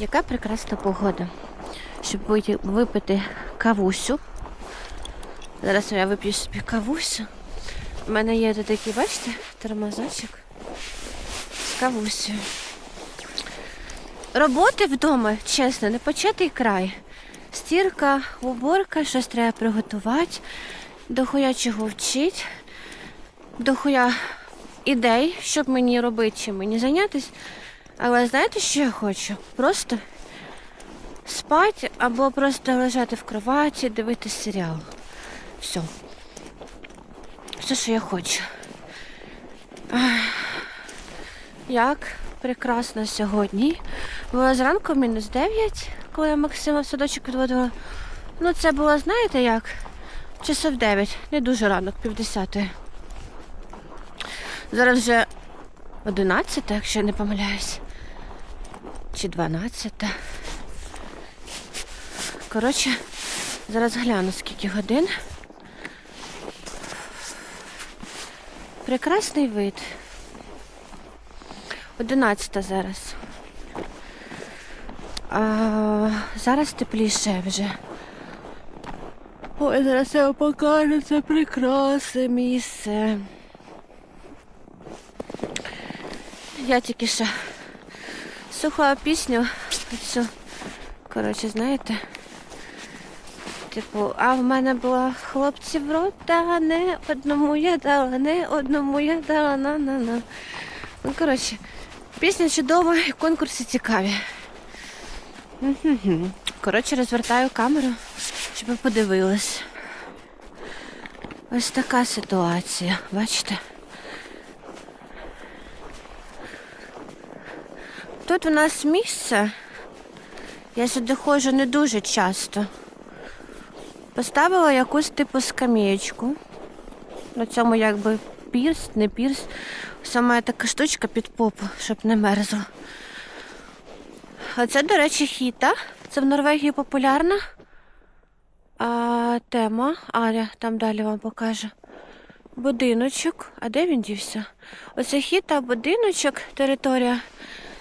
Яка прекрасна погода, щоб випити кавусю. Зараз я вип'ю собі кавусю. У мене є тут такий, бачите, термозочок з кавусею. Роботи вдома, чесно, не початий край. Стірка, уборка, щось треба приготувати, дохуя чого вчить, дохуя ідей, щоб мені робити, чим мені зайнятися. Але знаєте, що я хочу? Просто спати або просто лежати в кроваті, дивитися серіал. Все. Все, що я хочу. Як прекрасно сьогодні. Було зранку мінус 9, коли я Максима в садочок відводила. Ну, це було, знаєте як? Часов 9, не дуже ранок, півдесятої. Зараз вже 11, якщо я не помиляюсь. Чи 12. Коротше, зараз гляну, скільки годин. Прекрасний вид. 11 зараз. А, зараз тепліше вже. Ой, зараз я вам покажу це прекрасне місце. Я тільки що слухала пісню. Цю, коротше, знаєте. Типу, а в мене було хлопці в рота, не одному я дала, не одному я дала на-на-на. Ну, коротше, пісня чудова і конкурси цікаві. Коротше, розвертаю камеру, щоб ви подивились. Ось така ситуація, бачите? Тут у нас місце. Я сюди ходжу не дуже часто. Поставила якусь типу скам'ячку. На цьому якби пірс, не пірс. Саме така штучка під попу, щоб не мерзло. А це, до речі, хіта. Це в Норвегії популярна. А, тема. Аля там далі вам покаже. Будиночок. А де він дівся? Оце хіта, будиночок, територія.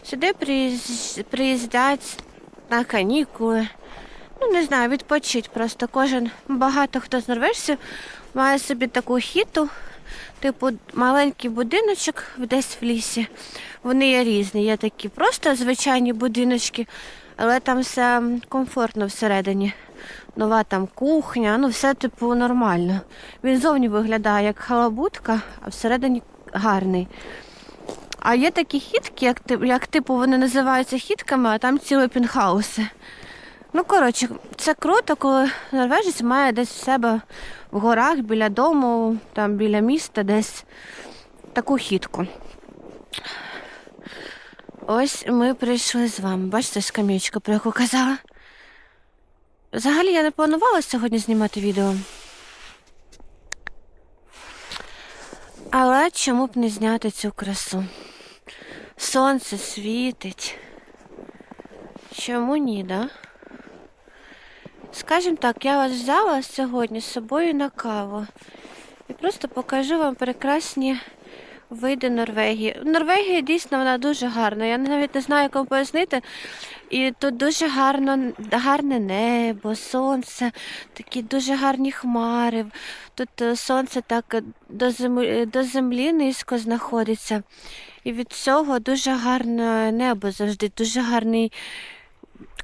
Сюди приїз- приїздять на канікули. Ну, не знаю, відпочить просто. Кожен, багато хто з норвежців має собі таку хіту, типу маленький будиночок десь в лісі. Вони є різні. Є такі просто звичайні будиночки, але там все комфортно всередині. Нова там кухня, ну все типу нормально. Він зовні виглядає як халабутка, а всередині гарний. А є такі хітки, як, як типу вони називаються хітками, а там цілі пінхауси. Ну, коротше, це круто, коли норвежець має десь в себе в горах, біля дому, там біля міста, десь таку хітку. Ось ми прийшли з вами. Бачите скам'ячку, про яку казала? Взагалі я не планувала сьогодні знімати відео. Але чому б не зняти цю красу? Сонце світить. Чому ні, да? Скажімо так, я вас взяла сьогодні з собою на каву і просто покажу вам прекрасні види Норвегії. Норвегія дійсно вона дуже гарна. Я навіть не знаю, вам пояснити. І тут дуже гарно, гарне небо, сонце, такі дуже гарні хмари. Тут е, сонце так до землі, до землі низько знаходиться. І від цього дуже гарне небо завжди, дуже гарний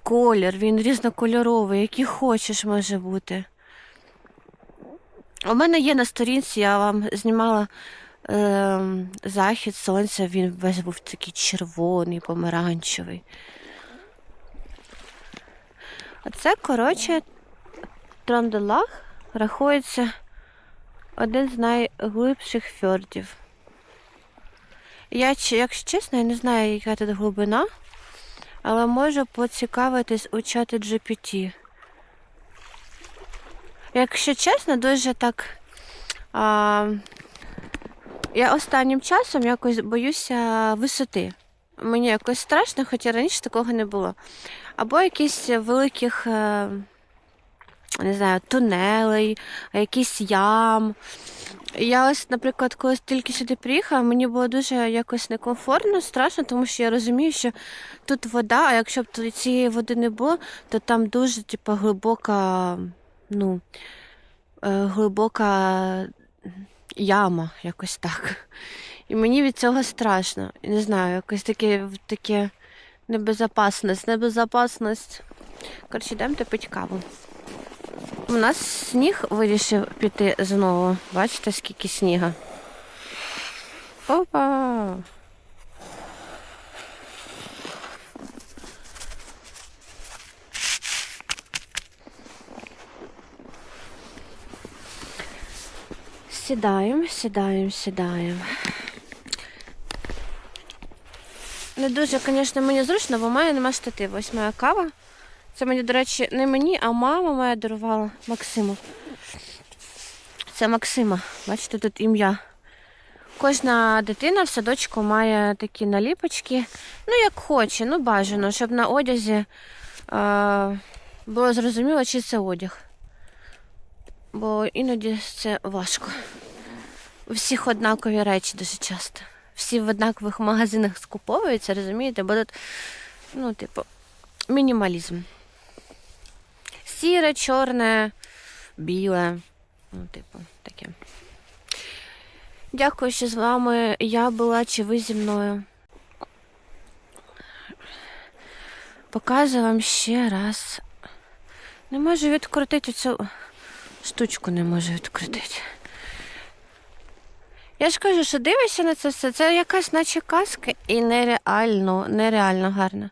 колір, він різнокольоровий, який хочеш може бути. У мене є на сторінці, я вам знімала е, захід сонця, він весь був такий червоний, помаранчевий. Оце, коротше, Тронделах рахується один з найглибших фьордів. Я, якщо чесно, я не знаю, яка тут глибина, але можу поцікавитись у чаті GPT. Якщо чесно, дуже так. А, я останнім часом якось боюся висоти. Мені якось страшно, хоча раніше такого не було. Або якісь великих е, не знаю, тунелей, якісь ям. Я ось, наприклад, коли тільки сюди приїхала, мені було дуже якось некомфортно, страшно, тому що я розумію, що тут вода, а якщо б цієї води не було, то там дуже типу, глибока, ну, е, глибока яма, якось так. І мені від цього страшно. Не знаю, якось таке, таке небезопасність, небезопасність. Коротше, йдемо пить каву. У нас сніг вирішив піти знову. Бачите, скільки сніга. Опа! Сідаємо, сідаємо, сідаємо. Не дуже, звісно, мені зручно, бо в мене нема штативу. Ось моя кава. Це мені, до речі, не мені, а мама моя дарувала Максиму. Це Максима. Бачите, тут ім'я. Кожна дитина в садочку має такі наліпочки. Ну, як хоче, ну бажано, щоб на одязі е, було зрозуміло, чи це одяг. Бо іноді це важко. У всіх однакові речі дуже часто. Всі в однакових магазинах скуповуються, розумієте? Бо тут, ну, типу, мінімалізм. Сіре, чорне, біле. Ну, типу, таке. Дякую, що з вами я була чи ви зі мною. Показую вам ще раз. Не можу відкрутити цю штучку, не можу відкрутити. Я ж кажу, що дивишся на це все, це якась наче казка і нереально, нереально гарно.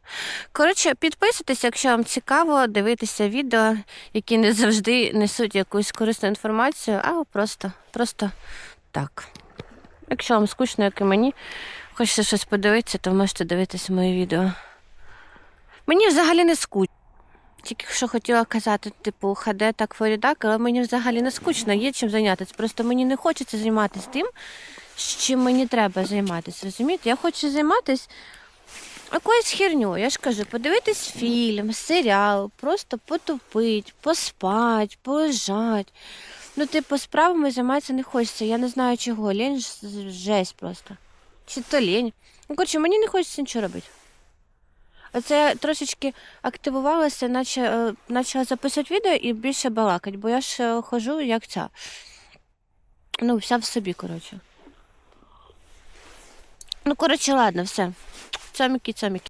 Коротше, підписуйтесь, якщо вам цікаво дивитися відео, які не завжди несуть якусь корисну інформацію, а просто, просто так. Якщо вам скучно, як і мені, хочеться щось подивитися, то можете дивитися мої відео. Мені взагалі не скучно. Тільки що хотіла казати, типу, ХД так форідак, але мені взагалі не скучно, є чим зайнятися. Просто мені не хочеться займатися тим, з чим мені треба займатися. Розумієте? Я хочу займатися якоюсь херню. Я ж кажу, подивитись фільм, серіал, просто потупить, поспать, полежать. Ну, типу, справами займатися не хочеться. Я не знаю чого. Лень ж- жесть просто. Чи то лень. Ну, коротше, мені не хочеться нічого робити. Оце я трошечки активувалася, наче е, почала записувати відео і більше балакати, бо я ж е, хожу як ця. Ну, вся в собі, коротше. Ну, коротше, ладно, все. Цьоміки, цьоміки.